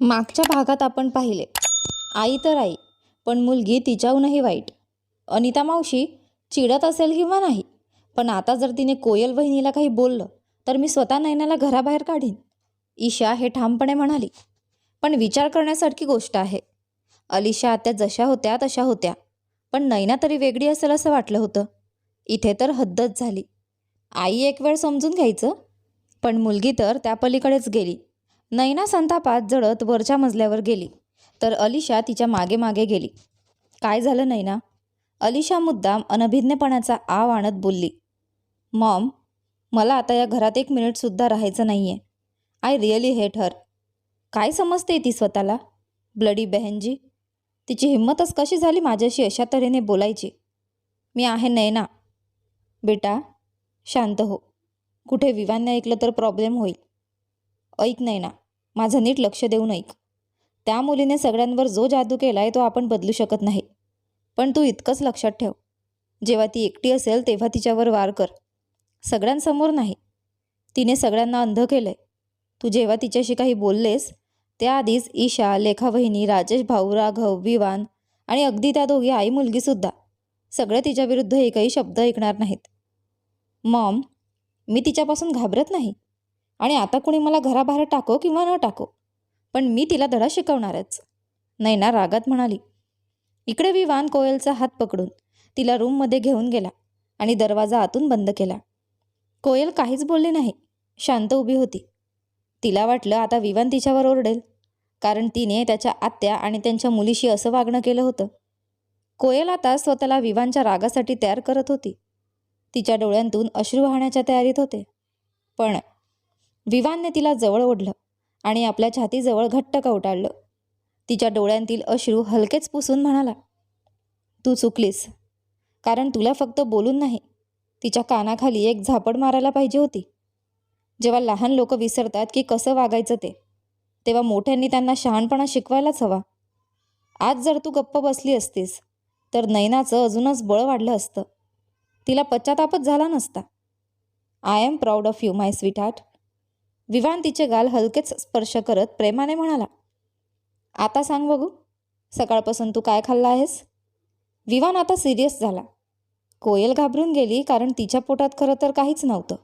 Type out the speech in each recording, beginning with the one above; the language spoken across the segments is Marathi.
मागच्या भागात आपण पाहिले. आई तर आई पण मुलगी तिच्याहूनही वाईट. अनिता मावशी चिडत असेल किंवा नाही पण आता जर तिने कोयल वहिनीला काही बोललं तर मी स्वतः नैनाला घराबाहेर काढीन. ईशा हे ठामपणे म्हणाली. पण विचार करण्यासारखी गोष्ट आहे. अलिशा आत्या जशा होत्या तशा होत्या पण नैना तरी वेगळी असेल असं वाटलं होतं. इथे तर हद्दच झाली. आई एक वेळ समजून घ्यायचं पण मुलगी तर त्या पलीकडेच गेली. नैना संतापात जळत वरच्या मजल्यावर गेली. तर अलिशा तिच्यामागे मागे गेली. काय झालं नैना? अलिशा मुद्दाम अनभिज्ञपणाचा आव आणत बोलली. मॉम मला आता या घरात एक मिनिटसुद्धा राहायचं नाही आहे आय रिअली हेट हर. काय समजते ती स्वतःला? ब्लडी बहनजी तिची हिंमतच कशी झाली माझ्याशी अशा तऱ्हेने बोलायची? मी आहे नैना. बेटा शांत हो. कुठे विवानने ऐकलं तर प्रॉब्लेम होईल. ऐक नाही ना माझं नीट लक्ष देऊन ऐक. त्या मुलीने सगळ्यांवर जो जादू केला आहे तो आपण बदलू शकत नाही. पण तू इतकंच लक्षात ठेव. जेव्हा ती एकटी असेल तेव्हा तिच्यावर वार कर. सगळ्यांसमोर नाही. तिने सगळ्यांना अंध केलं आहे तू जेव्हा तिच्याशी काही बोललेस त्याआधीच ईशा लेखावहिनी राजेश भाऊ राघव विवान आणि अगदी त्या दोघी आई मुलगीसुद्धा सगळे तिच्याविरुद्ध एकही शब्द ऐकणार नाहीत. मॉम मी तिच्यापासून घाबरत नाही. आणि आता कुणी मला घराबाहेर टाको किंवा न टाको. पण मी तिला धडा शिकवणारच. नैना रागात म्हणाली इकडे विवान कोयलचा हात पकडून तिला रूममध्ये घेऊन गेला आणि दरवाजा आतून बंद केला. कोयल काहीच बोलली नाही. शांत उभी होती. तिला वाटलं आता विवान तिच्यावर ओरडेल कारण तिने त्याच्या आत्या आणि त्यांच्या मुलीशी असं वागणं केलं होतं. कोयल आता स्वतःला विवानच्या रागासाठी तयार करत होती. तिच्या डोळ्यांतून अश्रू वाहण्याच्या तयारीत होते. पण विवानने तिला जवळ ओढलं आणि आपल्या छातीजवळ घट्ट कवटाळलं तिच्या डोळ्यांतील अश्रू हलकेच पुसून म्हणाला तू चुकलीस कारण तुला फक्त बोलून नाही तिच्या कानाखाली एक झापड मारायला पाहिजे होती. जेव्हा लहान लोक विसरतात की कसं वागायचं ते तेव्हा मोठ्यांनी त्यांना शहाणपणा शिकवायलाच हवा. आज जर तू गप्प बसली असतीस तर नैनाचं अजूनच बळ वाढलं असतं. तिला पश्चातापच झाला नसता. I am proud of you my sweetheart Vivaan तिचे गाल हलकेच स्पर्श करत प्रेमाने म्हणाला आता सांग बघू सकाळपासून तू काय खाल्ला आहेस? विवान आता सिरियस झाला. कोयल घाबरून गेली कारण तिच्या पोटात खरं तर काहीच नव्हतं.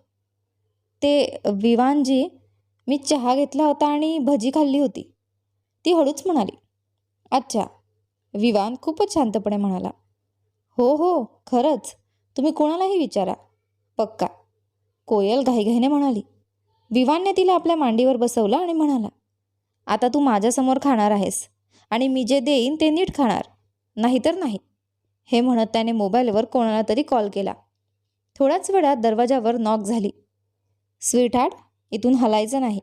ते विवानजी मी चहा घेतला होता आणि भजी खाल्ली होती. ती हळूच म्हणाली अच्छा. विवान खूपच शांतपणे म्हणाला हो हो खरंच. तुम्ही कोणालाही विचारा. पक्का. कोयल घाईघाईने म्हणाली विवानने तिला आपल्या मांडीवर बसवलं आणि म्हणाला आता तू माझ्यासमोर खाणार आहेस आणि मी जे देईन ते नीट खाणार नाहीतर नाही. हे म्हणत त्याने मोबाईलवर कोणाला तरी कॉल केला. थोड्याच वेळात दरवाजावर नॉक झाली. स्वीटहार्ट इथून हलायचं नाही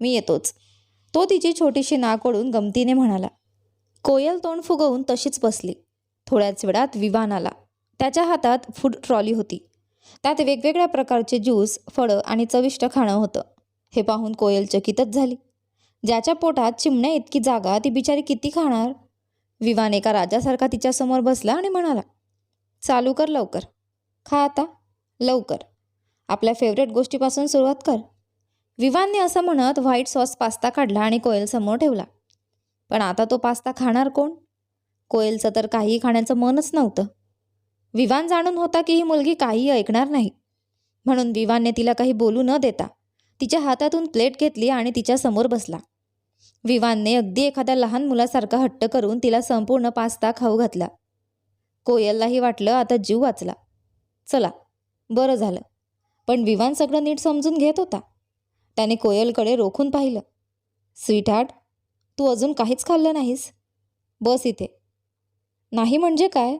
मी येतोच. तो तिची छोटीशी नाक ओढून गमतीने म्हणाला. कोयल तोंड फुगवून तशीच बसली. थोड्याच वेळात विवान आला. त्याच्या हातात फूड ट्रॉली होती. त्यात वेगवेगळ्या प्रकारचे ज्यूस फळं आणि चविष्ट खाणं होतं. हे पाहून कोयल चकितच झाली. ज्याच्या पोटात चिमण्या इतकी जागा ती बिचारी किती खाणार? विवान एका राजासारखा तिच्यासमोर बसला आणि म्हणाला चालू कर लवकर. खा आता. लवकर. आपल्या फेवरेट गोष्टीपासून सुरुवात कर. विवानने असं म्हणत व्हाईट सॉस पास्ता काढला आणि कोयलसमोर ठेवला. पण आता तो पास्ता खाणार कोण? कोयलचं तर काही खाण्याचं मनच नव्हतं. विवान जाणून होता की ही मुलगी काही ऐकणार नाही. म्हणून विवानने तिला काही बोलू न देता तिच्या हातातून प्लेट घेतली आणि तिच्यासमोर बसला. विवानने अगदी एखाद्या लहान मुलासारखा हट्ट करून तिला संपूर्ण पास्ता खाऊ घातला. कोयललाही वाटलं आता जीव वाचला. चला बरं झालं. पण विवान सगळं नीट समजून घेत होता. त्याने कोयलकडे रोखून पाहिलं. स्वीट हार्ट तू अजून काहीच खाल्लं नाहीस. बस इथे. नाही म्हणजे काय?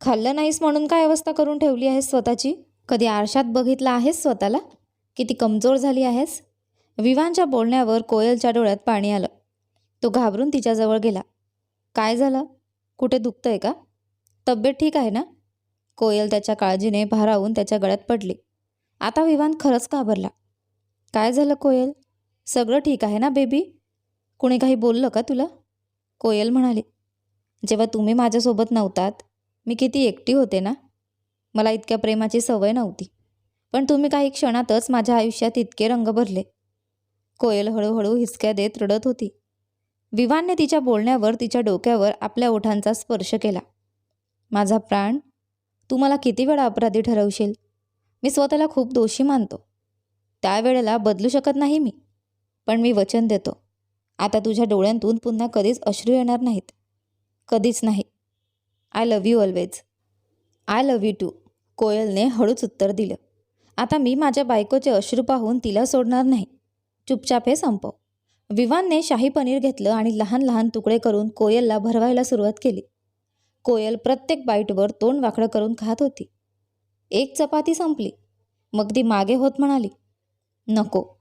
खाल्लं नाहीस म्हणून काय अवस्था करून ठेवली आहेस स्वतःची? कधी आरशात बघितलं आहेस स्वतःला? किती कमजोर झाली आहेस? विवानच्या बोलण्यावर कोयलच्या डोळ्यात पाणी आलं. तो घाबरून तिच्याजवळ गेला. काय झालं? कुठे दुखतंय का? तब्येत ठीक आहे ना? कोयल त्याच्या काळजीने भारावून त्याच्या गळ्यात पडली. आता विवान खरंच घाबरला. काय झालं कोयल? सगळं ठीक आहे ना बेबी? कुणी काही बोललं का तुला? कोयल म्हणाली. जेव्हा तुम्ही माझ्यासोबत नव्हतात मी किती एकटी होते ना? मला इतक्या प्रेमाची सवय नव्हती. पण तुम्ही काही क्षणातच माझ्या आयुष्यात इतके रंग भरले. कोयल हळूहळू हिसक्या देत रडत होती. विवानने तिच्या बोलण्यावर तिच्या डोक्यावर आपल्या ओठांचा स्पर्श केला. माझा प्राण तू मला किती वेळा अपराधी ठरवशील? मी स्वतःला खूप दोषी मानतो. त्यावेळेला बदलू शकत नाही मी. पण मी वचन देतो. आता तुझ्या डोळ्यांतून पुन्हा कधीच अश्रू येणार नाहीत. कधीच नाही. I love you always I love you too कोयलने हळूच उत्तर दिलं. आता मी माझ्या बायकोचे अश्रू पाहून तिला सोडणार नाही. चुपचाप हे संपव. विवानने शाही पनीर घेतलं आणि लहान लहान तुकडे करून कोयलला भरवायला सुरुवात केली. कोयल प्रत्येक बाईटवर तोंड वाकडं करून खात होती. एक चपाती संपली. मग ती मागे होत म्हणाली नको.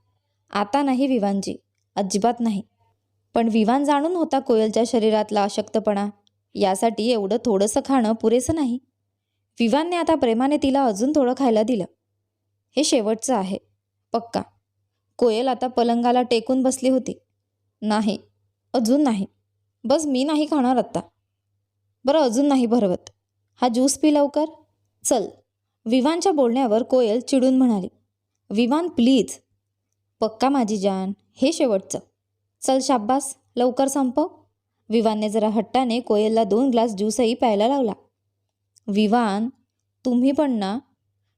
आता नाही विवानजी. अजिबात नाही. पण विवान जाणून होता कोयलच्या शरीरातला अशक्तपणा यासाठी एवढं थोडंसं खाणं पुरेसं नाही. विवानने आता प्रेमाने तिला अजून थोडं खायला दिलं. हे शेवटचं आहे. पक्का. कोयल आता पलंगाला टेकून बसली होती. नाही. अजून नाही. बस मी नाही खाणार आत्ता. बरं अजून नाही भरवत. हा ज्यूस पी लवकर? चल. विवानच्या बोलण्यावर कोयल चिडून म्हणाली. विवान प्लीज. पक्का माझी जान. हे शेवटचं. चल शाब्बास लवकर संपव. विवानने जरा हट्टाने कोयलला दोन ग्लास ज्यूसही प्यायला लावला. विवान तुम्ही पण ना?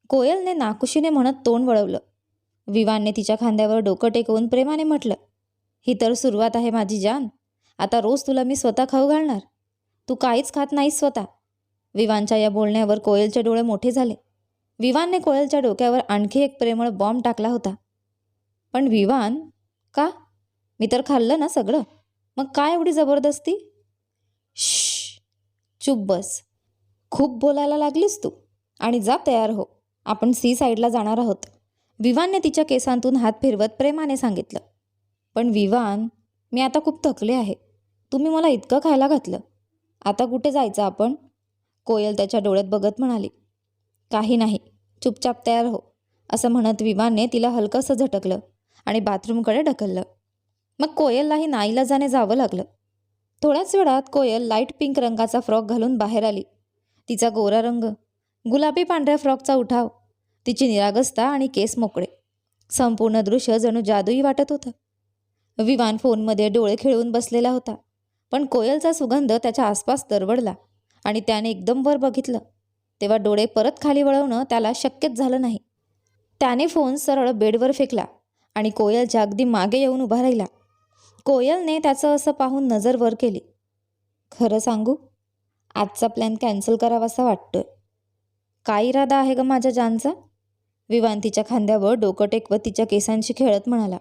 कोयलने नाकुशीने म्हणत तोंड वळवलं. विवानने तिच्या खांद्यावर डोकं टेकवून प्रेमाने म्हटलं ही तर सुरुवात आहे माझी जान. आता रोज तुला मी स्वतः खाऊ घालणार. तू काहीच खात नाहीस स्वतः. विवानच्या या बोलण्यावर कोयलचे डोळे मोठे झाले. विवानने कोयलच्या डोक्यावर आणखी एक प्रेमळ बॉम्ब टाकला होता. पण विवान का? मी तर खाल्लं ना सगळं. मग काय एवढी जबरदस्ती? श चुप बस. खूप बोलायला लागलीस तू. आणि जा तयार हो. आपण सी साईडला जाणार आहोत. विवानने तिच्या केसांतून हात फिरवत प्रेमाने सांगितलं. पण विवान मी आता खूप थकले आहे. तुम्ही मला इतकं खायला घातलं. आता कुठे जायचं आपण? कोयल त्याच्या डोळ्यात बघत म्हणाली. काही नाही. चुपचाप तयार हो. असं म्हणत विवानने तिला हलकंसं झटकलं आणि बाथरूमकडे ढकललं. मग कोयललाही नाईलाजाने जावं लागलं. थोड्याच वेळात कोयल लाइट पिंक रंगाचा फ्रॉक घालून बाहेर आली. तिचा गोरा रंग गुलाबी पांढऱ्या फ्रॉकचा उठाव तिची निरागसता आणि केस मोकळे. संपूर्ण दृश्य जणू जादूई वाटत होतं. विमान फोनमध्ये डोळे खिळवून बसलेला होता पण कोयलचा सुगंध त्याच्या आसपास दरवडला आणि त्याने एकदम वर बघितलं. तेव्हा डोळे परत खाली वळवणं त्याला शक्यच झालं नाही. त्याने फोन सरळ बेडवर फेकला आणि कोयलच्या अगदी मागे येऊन उभा राहिला. कोयलने त्याचं असं पाहून नजर वर केली. खरं सांगू आजचा प्लॅन कॅन्सल करावासा वाटतोय. काय इरादा आहे ग माझ्या जानचा? विवान तिच्या खांद्यावर डोकं टेकवत तिच्या केसांशी खेळत म्हणाला.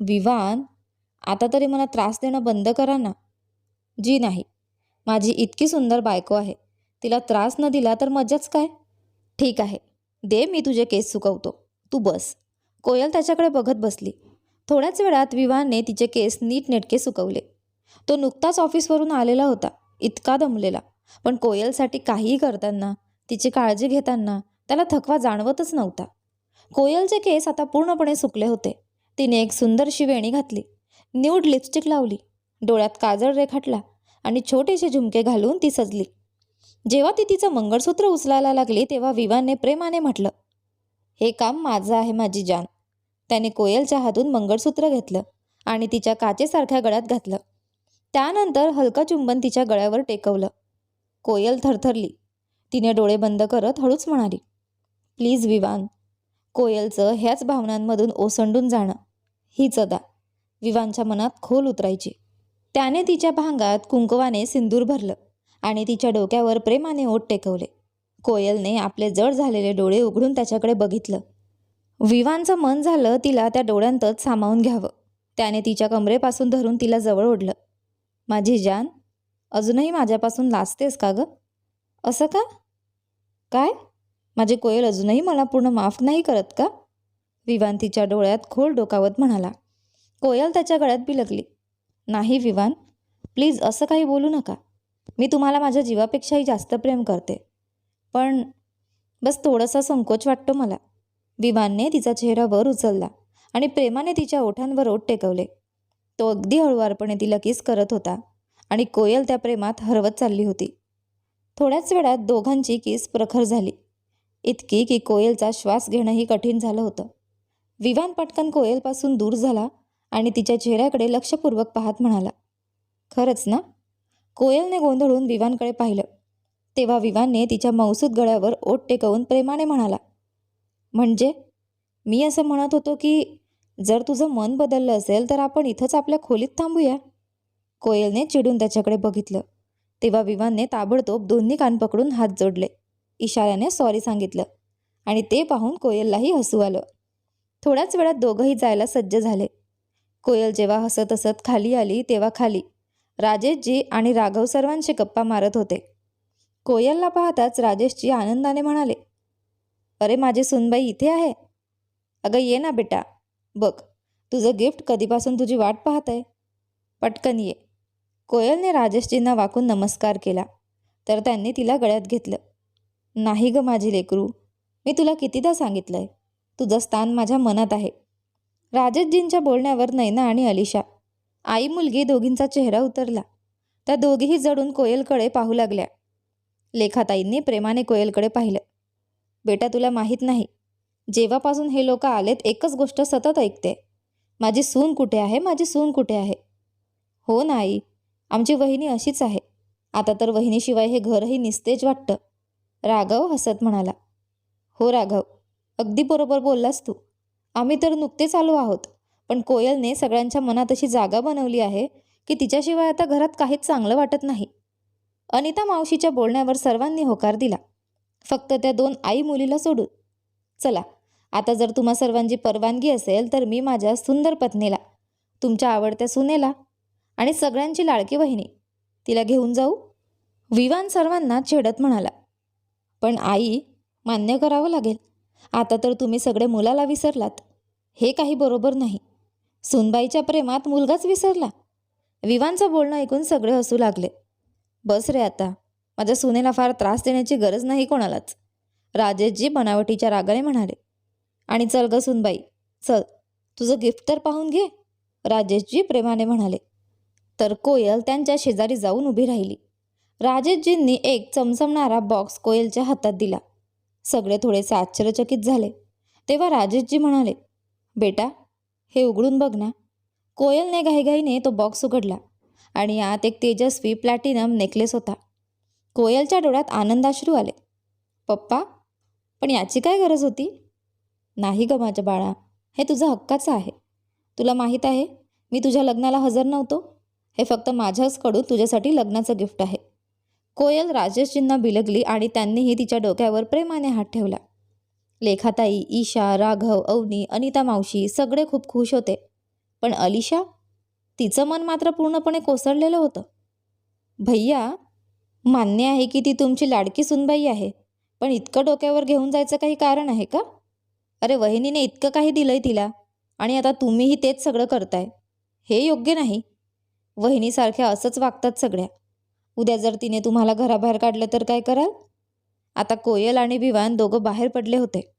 विवान? आता तरी मला त्रास देणं बंद करा ना. जी नाही माझी इतकी सुंदर बायको आहे. तिला त्रास न दिला तर मजाच काय? ठीक आहे दे मी तुझे केस सुकवतो. तू बस. कोयल त्याच्याकडे बघत बसली. थोड्याच वेळात विवानने तिचे केस नीटनेटके सुकवले. तो नुकताच ऑफिसवरून आलेला होता इतका दमलेला. पण कोयलसाठी काहीही करताना तिची काळजी घेताना त्याला थकवा जाणवतच नव्हता. कोयलचे केस आता पूर्णपणे सुकले होते. तिने एक सुंदरशी वेणी घातली न्यूड लिपस्टिक लावली डोळ्यात काजळ रेखाटला आणि छोटेसे झुमके घालून ती सजली. जेव्हा ती तिचं मंगळसूत्र उचलायला लागली तेव्हा विवाने प्रेमाने म्हटलं हे काम माझं आहे माझी जान. त्याने कोयलच्या हातून मंगळसूत्र घेतलं आणि तिच्या काचेसारख्या गळ्यात घातलं. त्यानंतर हलका चुंबन तिच्या गळ्यावर टेकवलं. कोयल थरथरली. तिने डोळे बंद करत हळूच म्हणाली प्लीज विवान कोयलचं ह्याच भावनांमधून ओसंडून जाणं हीच अदा विवानच्या मनात खोल उतरायची. त्याने तिच्या भांगात कुंकवाने सिंदूर भरलं आणि तिच्या डोक्यावर प्रेमाने ओठ टेकवले. कोयलने आपले जड झालेले डोळे उघडून त्याच्याकडे बघितलं. विवानचं मन झालं तिला त्या डोळ्यांतच सामावून घ्यावं. त्याने तिच्या कमरेपासून धरून तिला जवळ ओढलं. माझी जान अजूनही माझ्यापासून लाजतेस का गं? असं का? काय? माझे कोयल अजूनही मला पूर्ण माफ नाही करत का? विवान तिच्या डोळ्यात खोल डोकावत म्हणाला. कोयल त्याच्या गळ्यात बिलगली. नाही विवान प्लीज असं काही बोलू नका. मी तुम्हाला माझ्या जीवापेक्षाही जास्त प्रेम करते. पण बस थोडासा संकोच वाटतो मला. विवानने तिचा चेहरा वर उचलला आणि प्रेमाने तिच्या ओठांवर ओठ टेकवले. तो अगदी हळुवारपणे तिला किस करत होता आणि कोयल त्या प्रेमात हरवत चालली होती. थोड्याच वेळात दोघांची किस प्रखर झाली. इतकी की कोयलचा श्वास घेणंही कठीण झालं होतं. विवान पटकन कोयलपासून दूर झाला आणि तिच्या चेहऱ्याकडे लक्षपूर्वक पाहत म्हणाला खरंच ना? कोयलने गोंधळून विवानकडे पाहिलं. तेव्हा विवानने तिच्या मौसूद गळ्यावर ओठ टेकवून प्रेमाने म्हणाला म्हणजे? मी असं म्हणत होतो की जर तुझं मन बदललं असेल तर आपण इथंच आपल्या खोलीत थांबूया. कोयलने चिडून त्याच्याकडे बघितलं. तेव्हा विवानने ताबडतोब दोन्ही कान पकडून हात जोडले. इशाऱ्याने सॉरी सांगितलं. आणि ते पाहून कोयललाही हसू आलं. थोड्याच वेळात दोघंही जायला सज्ज झाले. कोयल जेव्हा हसत हसत खाली आली तेव्हा खाली. राजेशजी आणि राघव सर्वांशी गप्पा मारत होते. कोयलला पाहताच राजेशजी आनंदाने म्हणाले अरे माझी सुनबाई इथे आहे. अगं ये ना बेटा. बघ तुझं गिफ्ट कधीपासून तुझी वाट पाहत आहे पटकन ये. कोयलने राजेशजींना वाकून नमस्कार केला. तर त्यांनी तिला गळ्यात घेतलं. नाही ग माझी लेकरू मी तुला कितीदा सांगितलंय? तुझं स्थान माझ्या मनात आहे. राजेशजींच्या बोलण्यावर नैना आणि अलिशा आई मुलगी दोघींचा चेहरा उतरला. त्या दोघीही जडून कोयलकडे पाहू लागल्या. लेखाताईंनी प्रेमाने कोयलकडे पाहिलं. बेटा तुला माहीत नाही. जेव्हापासून हे लोक आलेत एकच गोष्ट सतत ऐकते. माझी सून कुठे आहे? माझी सून कुठे आहे? हो ना आई. आमची वहिनी अशीच आहे. आता तर वहिनीशिवाय हे घरही निस्तेज वाटतं. राघव हसत म्हणाला. हो राघव. अगदी बरोबर बोललास तू. आम्ही तर नुकतेच आलो आहोत. पण कोयलने सगळ्यांच्या मनात अशी जागा बनवली आहे की तिच्याशिवाय आता घरात काहीच चांगलं वाटत नाही. अनिता मावशीच्या बोलण्यावर सर्वांनी होकार दिला. फक्त त्या दोन आई मुलीला सोडून चला आता जर तुम्हा सर्वांची परवानगी असेल तर मी माझ्या सुंदर पत्नीला तुमच्या आवडत्या सुनेला आणि सगळ्यांची लाडकी वहिनी तिला घेऊन जाऊ. विवान सर्वांना छेडत म्हणाला. पण आई मान्य करावं लागेल. आता तर तुम्ही सगळे मुलाला विसरलात. हे काही बरोबर नाही. सुनबाईच्या प्रेमात मुलगाच विसरला. विवानचं बोलणं ऐकून सगळे हसू लागले. बस रे आता. माझ्या सुनेला फार त्रास देण्याची गरज नाही कोणालाच. राजेशजी बनावटीच्या रागाने म्हणाले आणि चल ग सुनबाई चल तुझं गिफ्ट तर पाहून घे. राजेशजी प्रेमाने म्हणाले तर कोयल त्यांच्या शेजारी जाऊन उभी राहिली. राजेशजींनी एक चमचमणारा बॉक्स कोयलच्या हातात दिला. सगळे थोडेसे आश्चर्यचकित झाले. तेव्हा राजेशजी म्हणाले बेटा हे उघडून बघ ना. कोयलने घाईघाईने तो बॉक्स उघडला आणि आत एक तेजस्वी प्लॅटिनम नेकलेस होता. कोयलच्या डोळ्यात आनंदाश्रू आले. पप्पा पण याची काय गरज होती? नाही ग माझ्या बाळा हे तुझं हक्काचं आहे. तुला माहीत आहे मी तुझ्या लग्नाला हजर नव्हतो. हे फक्त माझ्याचकडून तुझ्यासाठी लग्नाचं गिफ्ट आहे. कोयल राजेशजींना बिलगली आणि त्यांनीही तिच्या डोक्यावर प्रेमाने हात ठेवला. लेखाताई ईशा राघव अवनी अनिता मावशी सगळे खूप खुश होते. पण अलिशा? तिचं मन मात्र पूर्णपणे कोसळलेलं होतं. भैया मान्य आहे की ती तुमची लाडकी सुनबाई आहे. पण इतकं डोक्यावर घेऊन जायचं काही कारण आहे का? अरे वहिनीने इतकं काही दिलंय तिला आणि आता तुम्हीही तेच सगळं करताय. हे योग्य नाही. वहिनीसारख्या असंच वागतात सगळ्या. उद्या जर तिने तुम्हाला घराबाहेर काढलं तर काय कराल? आता कोयल आणि विवान दोघं बाहेर पडले होते.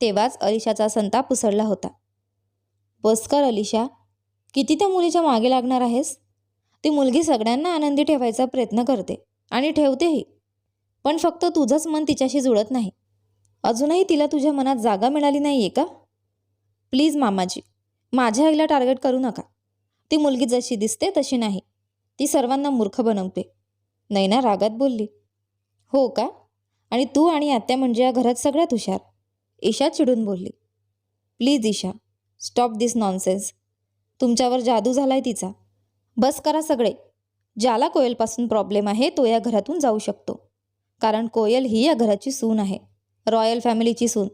तेव्हाच अलिशाचा संताप उसळला होता. बस कर अलिशा. किती त्या मुलीच्या मागे लागणार आहेस? ती मुलगी सगळ्यांना आनंदी ठेवायचा प्रयत्न करते. आणि ठेवतेही. पण फक्त तुझंच मन तिच्याशी जुळत नाही. अजूनही तिला तुझ्या मनात जागा मिळाली नाही आहे का? प्लीज मामाजी माझ्या आईला टार्गेट करू नका. ती मुलगी जशी दिसते तशी नाही. ती सर्वांना मूर्ख बनवते. नैना रागात बोलली. हो का? आणि तू आणि आत्या म्हणजे या घरात सगळ्यात हुशार. ईशा चिडून बोलली. Please Isha stop this nonsense. तुमच्यावर जादू झालाय तिचा. बस करा सगळे. ज्याला कोयलपासून प्रॉब्लेम आहे तो या घरातून जाऊ शकतो. कारण कोयल ही या घराची सून आहे. रॉयल फॅमिलीची सून.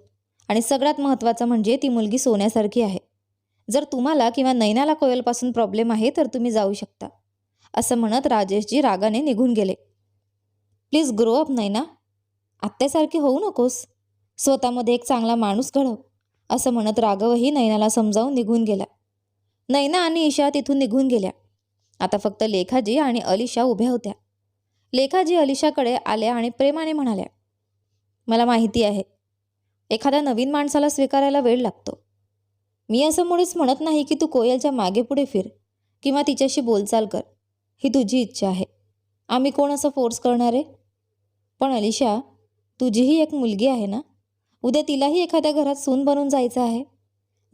आणि सगळ्यात महत्त्वाचं म्हणजे ती मुलगी सोन्यासारखी आहे. जर तुम्हाला किंवा नैनाला कोयलपासून प्रॉब्लेम आहे तर तुम्ही जाऊ शकता. असं म्हणत राजेशजी रागाने निघून गेले. Please grow up Naina. आत्यासारखी होऊ नकोस. स्वतःमध्ये एक चांगला माणूस घडव. असं म्हणत राघवही नैनाला समजावून निघून गेला. नैना आणि ईशा तिथून निघून गेल्या. आता फक्त लेखाजी आणि अलिशा उभ्या होत्या. लेखाजी अलिशाकडे आल्या आणि प्रेमाने म्हणाल्या मला माहिती आहे एखाद्या नवीन माणसाला स्वीकारायला वेळ लागतो. मी असं मुळीच म्हणत नाही की तू कोयलच्या मागे पुढे फिर किंवा तिच्याशी बोलचाल कर. ही तुझी इच्छा आहे. आम्ही कोण असं फोर्स करणार? आहे पण अलिशा तुझीही एक मुलगी आहे ना? उद्या तिलाही एखाद्या घरात सून बनून जायचं आहे.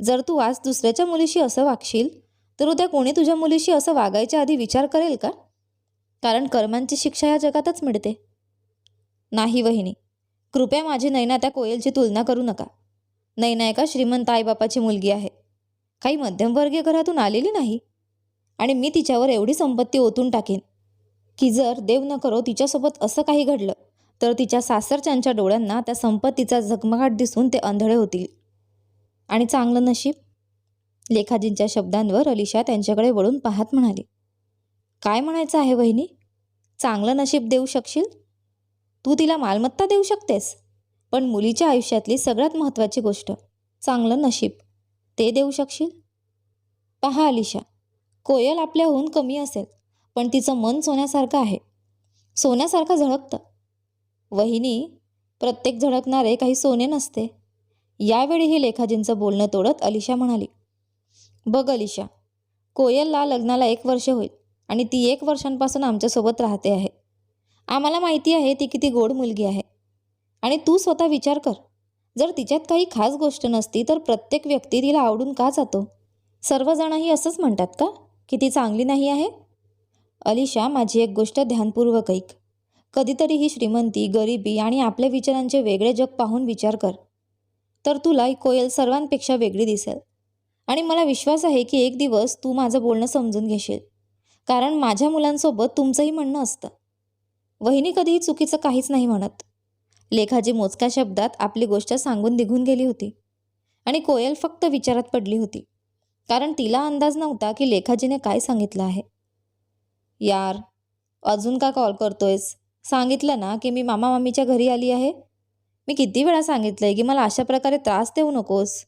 जर तू आज दुसऱ्याच्या मुलीशी असं वागशील तर उद्या कोणी तुझ्या मुलीशी असं वागायच्या आधी विचार करेल का? कारण कर्मांची शिक्षा या जगातच मिळते. नाही वहिनी कृपया माझी नैना त्या कोयलची तुलना करू नका. नैना एका श्रीमंत आईबापाची मुलगी आहे. काही मध्यमवर्गीय घरातून आलेली नाही. आणि मी तिच्यावर एवढी संपत्ती ओतून टाकेन की जर देव न करो तिच्यासोबत असं काही घडलं तर तिच्या सासरच्यांच्या डोळ्यांना त्या संपत्तीचा झगमगाट दिसून ते अंधळे होतील. आणि चांगलं नशीब लेखाजींच्या शब्दांवर अलिशा त्यांच्याकडे वळून पाहत म्हणाली काय म्हणायचं आहे वहिनी? चांगलं नशीब देऊ शकशील? तू तिला मालमत्ता देऊ शकतेस पण मुलीच्या आयुष्यातली सगळ्यात महत्त्वाची गोष्ट चांगलं नशीब ते देऊ शकशील? पहा अलिशा कोयल आपल्याहून कमी असेल पण तिचं मन सोन्यासारखं आहे सोन्यासारखं झळकतं. वहिनी प्रत्येक झळकणारे काही सोने नसते. यावेळी हे लेखाजींचं बोलणं तोडत अलिशा म्हणाली बघ अलिशा कोयलला लग्नाला एक वर्ष होईल आणि ती एक वर्षांपासून आमच्यासोबत राहते आहे. आम्हाला माहिती आहे ती किती गोड मुलगी आहे. आणि तू स्वतः विचार कर. जर तिच्यात काही खास गोष्ट नसती तर प्रत्येक व्यक्ती तिला आवडून का जातो? सर्वजणही असंच म्हणतात का की ती चांगली नाही आहे? अलिशा माझी एक गोष्ट ध्यानपूर्वक ऐक. कधीतरी ही श्रीमंती गरिबी आणि आपल्या विचारांचे वेगळे जग पाहून विचार कर. तर तुला ही कोयल सर्वांपेक्षा वेगळी दिसेल. आणि मला विश्वास आहे की एक दिवस तू माझं बोलणं समजून घेशील. कारण माझ्या मुलांसोबत तुमचंही म्हणणं असतं. वहिनी कधीही चुकीचं काहीच नाही म्हणत. लेखाजी मोजक्या शब्दात आपली गोष्ट सांगून निघून गेली होती. आणि कोयल फक्त विचारात पडली होती. कारण तिला अंदाज नव्हता की लेखाजीने काय सांगितलं आहे. यार अजून का कॉल करतोयस? सांगितलं ना की मी मामा मामीच्या घरी आली आहे? मी किती वेळा सांगितलं आहे की मला अशा प्रकारे त्रास देऊ नकोस?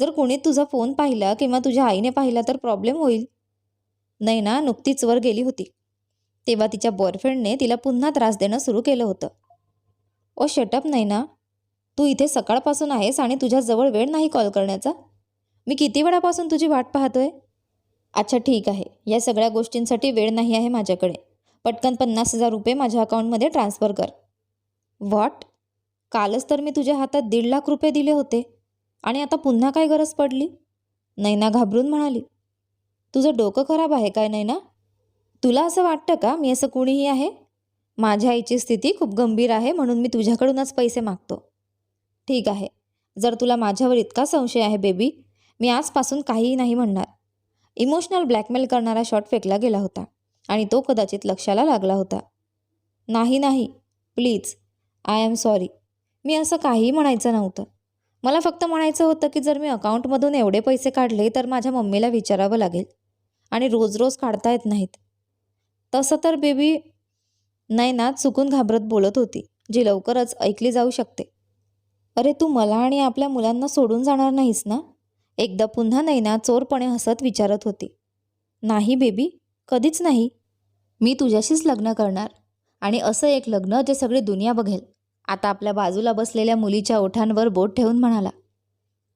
जर कोणी तुझा फोन पाहिला किंवा तुझ्या आईने पाहिला तर प्रॉब्लेम होईल. नाही ना नुकतीच वर गेली होती. तेव्हा तिच्या बॉयफ्रेंडने तिला पुन्हा त्रास देणं सुरू केलं होतं. ओ शटअप नाही ना तू इथे सकाळपासून आहेस आणि तुझ्याजवळ वेळ नाही कॉल करण्याचा? मी किती वेळापासून तुझी वाट पाहतोय? अच्छा ठीक आहे. या सगळ्या गोष्टींसाठी वेळ नाही आहे माझ्याकडे. पटकन पन्नास हजार रुपये माझ्या अकाउंटमध्ये ट्रान्स्फर कर. व्हॉट कालच तर मी तुझ्या हातात दीड लाख रुपये दिले होते. आणि आता पुन्हा काय गरज पडली? नैना घाबरून म्हणाली तुझं डोकं खराब आहे काय नैना? तुला असं वाटतं का मी असं कुणीही आहे? माझ्या आईची स्थिती खूप गंभीर आहे म्हणून मी तुझ्याकडूनच पैसे मागतो. ठीक आहे. जर तुला माझ्यावर इतका संशय आहे बेबी मी आजपासून काहीही नाही म्हणणार. इमोशनल ब्लॅकमेल करणारा शॉट फेकला गेला होता आणि तो कदाचित लक्षाला लागला होता. नाही नाही. प्लीज. I am sorry. मी असं काहीही म्हणायचं नव्हतं. मला फक्त म्हणायचं होतं की जर मी अकाउंटमधून एवढे पैसे काढले तर माझ्या मम्मीला विचारावं लागेल. आणि रोज रोज काढता येत नाहीत. तसं तर बेबी नाही ना चुकून घाबरत बोलत होती जी लवकरच ऐकली जाऊ शकते. अरे तू मला आणि आपल्या मुलांना सोडून जाणार नाहीस ना? एकदा पुन्हा नैना चोरपणे हसत विचारत होती. नाही बेबी कधीच नाही. मी तुझ्याशीच लग्न करणार. आणि असं एक लग्न जे सगळी दुनिया बघेल. आता आपल्या बाजूला बसलेल्या मुलीच्या ओठांवर बोट ठेवून म्हणाला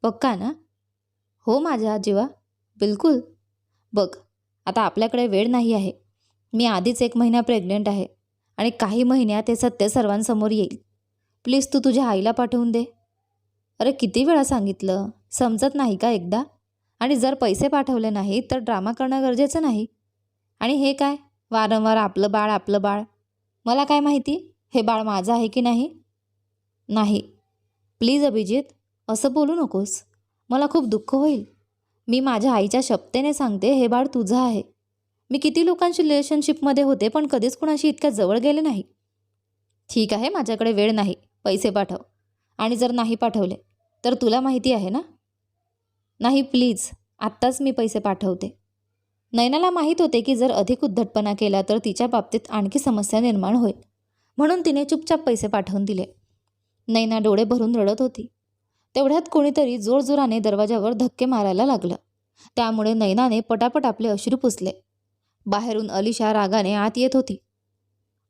पक्का ना? हो माझ्या आजीवा. बिलकुल. बघ आता आपल्याकडे वेळ नाही आहे. मी आधीच एक महिना प्रेग्नेंट आहे आणि काही महिन्यात हे सत्य सर्वांसमोर येईल. प्लीज तू तुझ्या आईला पाठवून दे. अरे किती वेळा सांगितलं? समजत नाही का एकदा? आणि जर पैसे पाठवले नाही तर ड्रामा करणं गरजेचं नाही. आणि हे काय? वारंवार आपलं बाळ आपलं बाळ. मला काय माहिती? हे बाळ माझं आहे की नाही? नाही. प्लीज अभिजित असं बोलू नकोस. मला खूप दुःख होईल. मी माझ्या आईच्या शपतेने सांगते हे बाळ तुझं आहे. मी किती लोकांशी रिलेशनशिपमध्ये होते पण कधीच कुणाशी इतक्या जवळ गेले नाही. ठीक आहे माझ्याकडे वेळ नाही. पैसे पाठव. आणि जर नाही पाठवले तर तुला माहिती आहे ना? नाही प्लीज. आत्ताच मी पैसे पाठवते. नैनाला माहीत होते की जर अधिक उद्धटपणा केला तर तिच्या बाबतीत आणखी समस्या निर्माण होईल. म्हणून तिने चुपचाप पैसे पाठवून दिले. नैना डोळे भरून रडत होती. तेवढ्यात कोणीतरी जोरजोराने दरवाजावर धक्के मारायला लागलं. त्यामुळे नैनाने पटापट आपले अश्रू पुसले. बाहेरून अलिशा रागाने आत येत होती.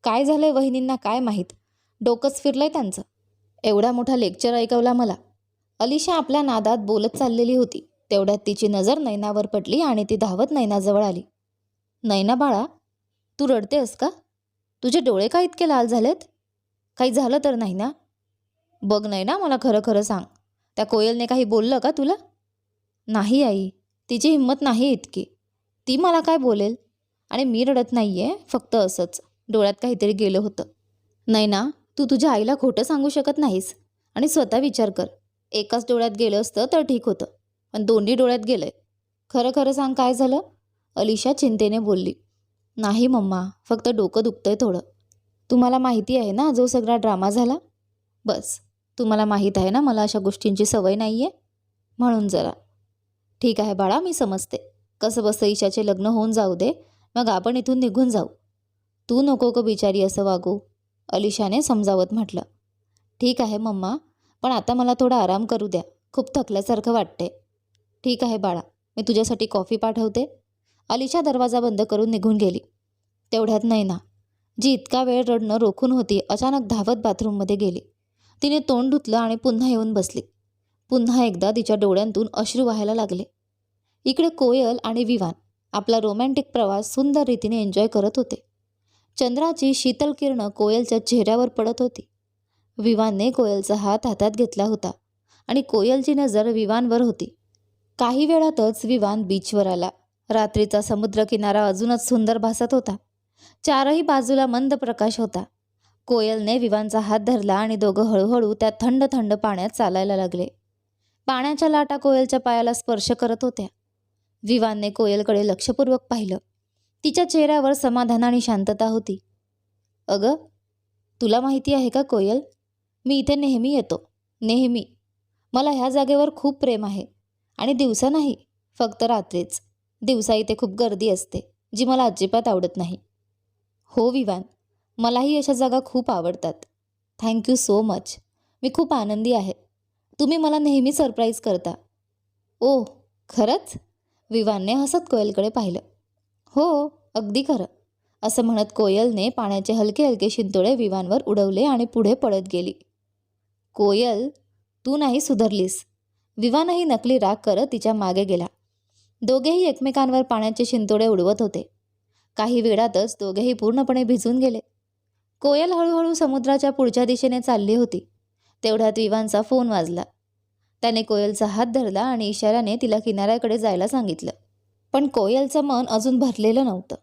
काय झालंय वहिनींना काय माहीत? डोकंच फिरलंय त्यांचं. एवढा मोठा लेक्चर ऐकवला मला. अलिशा आपल्या नादात बोलत चाललेली होती. तेवढ्यात तिची नजर नैनावर पडली आणि ती धावत नैनाजवळ आली. नैना बाळा तू रडतेस का? तुझे डोळे का इतके लाल झालेत? काही झालं तर नाही ना? बघ नाही ना मला खरं खरं सांग. त्या कोयलने काही बोललं का तुला? नाही आई तिची हिंमत नाही इतकी. ती मला काय बोलेल? आणि मी रडत नाही आहे फक्त असंच. डोळ्यात काहीतरी गेलं होतं. नाही ना तू तुझ्या आईला खोटं सांगू शकत नाहीस. आणि स्वतः विचार कर. एकाच डोळ्यात गेलं असतं तर ठीक होतं. पण दोन्ही डोळ्यात गेलं आहे खरं खरं सांग काय झालं? अलिशा चिंतेने बोलली. नाही मम्मा फक्त डोकं दुखतंय थोडं. तुम्हाला माहिती आहे ना जो सगळा ड्रामा झाला? बस. तुम्हाला माहीत आहे ना मला अशा गोष्टींची सवय नाही आहे म्हणून जरा. ठीक आहे बाळा मी समजते. कसं बसं ईशाचे लग्न होऊन जाऊ दे मग आपण इथून निघून जाऊ. तू नको का बिचारी असं वागू अलिशाने समजावत म्हटलं. ठीक आहे मम्मा पण आता मला थोडा आराम करू द्या खूप थकल्यासारखं वाटते ठीक आहे बाळा मी तुझ्यासाठी कॉफी पाठवते. अलिशा दरवाजा बंद करून निघून गेली. तेवढ्यात नाही ना जी इतका वेळ रडणं रोखून होती अचानक धावत बाथरूममध्ये गेली. तिने तोंड धुतलं आणि पुन्हा येऊन बसली. पुन्हा एकदा तिच्या डोळ्यांतून अश्रू व्हायला लागले. इकडे कोयल आणि विवान आपला रोमॅन्टिक प्रवास सुंदर रीतीने एन्जॉय करत होते. चंद्राची शीतल किरणं कोयलच्या चेहऱ्यावर पडत होती. विवानने कोयलचा हात हातात घेतला होता आणि कोयलची नजर विवानवर होती. काही वेळातच विवान बीचवर आला. रात्रीचा समुद्रकिनारा अजूनच सुंदर भासत होता. चारही बाजूला मंद प्रकाश होता. कोयलने विवांचा हात धरला आणि दोघं हळूहळू त्या थंड थंड पाण्यात चालायला लागले. पाण्याच्या लाटा कोयलच्या पायाला स्पर्श करत होत्या. विवानने कोयलकडे लक्षपूर्वक पाहिलं. तिच्या चेहऱ्यावर समाधान आणि शांतता होती. अगं तुला माहिती आहे का कोयल? मी इथे नेहमी येतो. नेहमी. मला ह्या जागेवर खूप प्रेम आहे. आणि दिवसा नाही फक्त रात्रीच. दिवसा इथे खूप गर्दी असते जी मला अजिबात आवडत नाही. हो विवान. मलाही अशा जागा खूप आवडतात. थँक्यू सो मच मी खूप आनंदी आहे. तुम्ही मला नेहमी सरप्राईज करता. ओ खरंच? विवानने हसत कोयलकडे पाहिलं. हो अगदी खरं. असं म्हणत कोयलने पाण्याचे हलके हलके शिंतोळे विवानवर उडवले आणि पुढे पळत गेली. कोयल तू नाही सुधरलीस. विवानही नकली राग करत तिच्यामागे गेला. दोघेही एकमेकांवर पाण्याचे शिंतोडे उडवत होते. काही वेळातच दोघेही पूर्णपणे भिजून गेले. कोयल हळूहळू समुद्राच्या पुढच्या दिशेने चालली होती. तेवढ्यात विवानचा फोन वाजला. त्याने कोयलचा हात धरला आणि इशाऱ्याने तिला किनाऱ्याकडे जायला सांगितलं. पण कोयलचं मन अजून भरलेलं नव्हतं.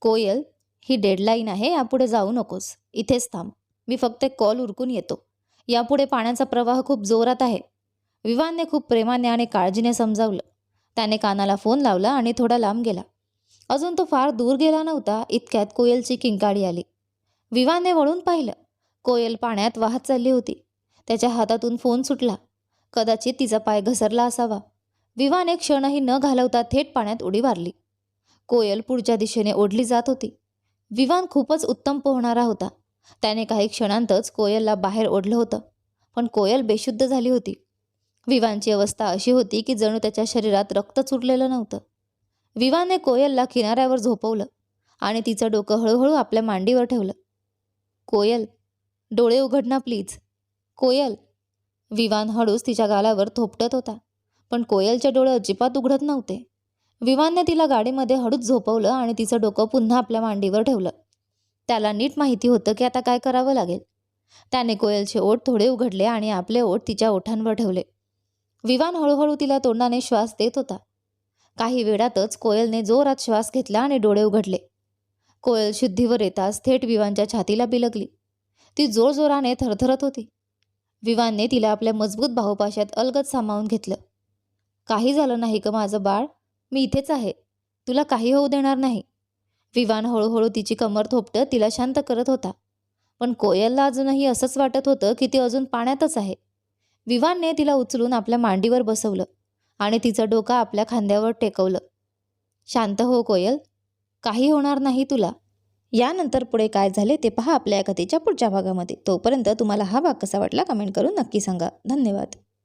कोयल ही डेडलाईन आहे यापुढे जाऊ नकोस. इथेच थांब. मी फक्त कॉल उरकून येतो. यापुढे पाण्याचा प्रवाह खूप जोरात आहे. विवानने खूप प्रेमाने आणि काळजीने समजावलं. त्याने कानाला फोन लावला आणि थोडा लांब गेला. अजून तो फार दूर गेला नव्हता इतक्यात कोयलची किंकाळी आली. विवाने वळून पाहिलं. कोयल पाण्यात वाहत चालली होती. त्याच्या हातातून फोन सुटला. कदाचित तिचा पाय घसरला असावा. विवाने क्षणही न घालवता थेट पाण्यात उडी मारली. कोयल पुढच्या दिशेने ओढली जात होती. विवान खूपच उत्तम पोहणारा होता. त्याने काही क्षणांतच कोयलला बाहेर ओढलं होतं. पण कोयल बेशुद्ध झाली होती. विवानची अवस्था अशी होती की जणू त्याच्या शरीरात रक्त चुरलेलं नव्हतं. विवाने कोयलला किनाऱ्यावर झोपवलं आणि तिचं डोकं हळूहळू आपल्या मांडीवर ठेवलं. कोयल डोळे उघड ना प्लीज. कोयल विवान हळूच तिच्या गालावर थोपटत होता पण कोयलचे डोळे अजिबात उघडत नव्हते. विवानने तिला गाडीमध्ये हळूच झोपवलं आणि तिचं डोकं पुन्हा आपल्या मांडीवर ठेवलं. त्याला नीट माहिती होतं की आता काय करावं लागेल. त्याने कोयलचे ओठ थोडे उघडले आणि आपले ओठ तिच्या ओठांवर ठेवले. विवान हळूहळू तिला तोंडाने श्वास देत होता. काही वेळातच कोयलने जोरात श्वास घेतला आणि डोळे उघडले. कोयल शुद्धीवर येताच थेट विवानच्या छातीला बिलगली. ती जोरजोराने थरथरत होती. विवानने तिला आपल्या मजबूत बाहुपाशात अलगत सामावून घेतलं. काही झालं नाही का माझं बाळ. मी इथेच आहे. तुला काही होऊ देणार नाही. विवान हळूहळू तिची कमर थोपटत तिला शांत करत होता. पण कोयलला अजूनही असंच वाटत होतं की ती अजून पाण्यातच आहे. विवानने तिला उचलून आपल्या मांडीवर बसवलं आणि तिचं डोकं आपल्या खांद्यावर टेकवलं. शांत हो कोयल. काही होणार नाही तुला. यानंतर पुढे काय झाले ते पहा आपल्या या कथेच्या पुढच्या भागामध्ये. तोपर्यंत तुम्हाला हा भाग कसा वाटला कमेंट करून नक्की सांगा. धन्यवाद.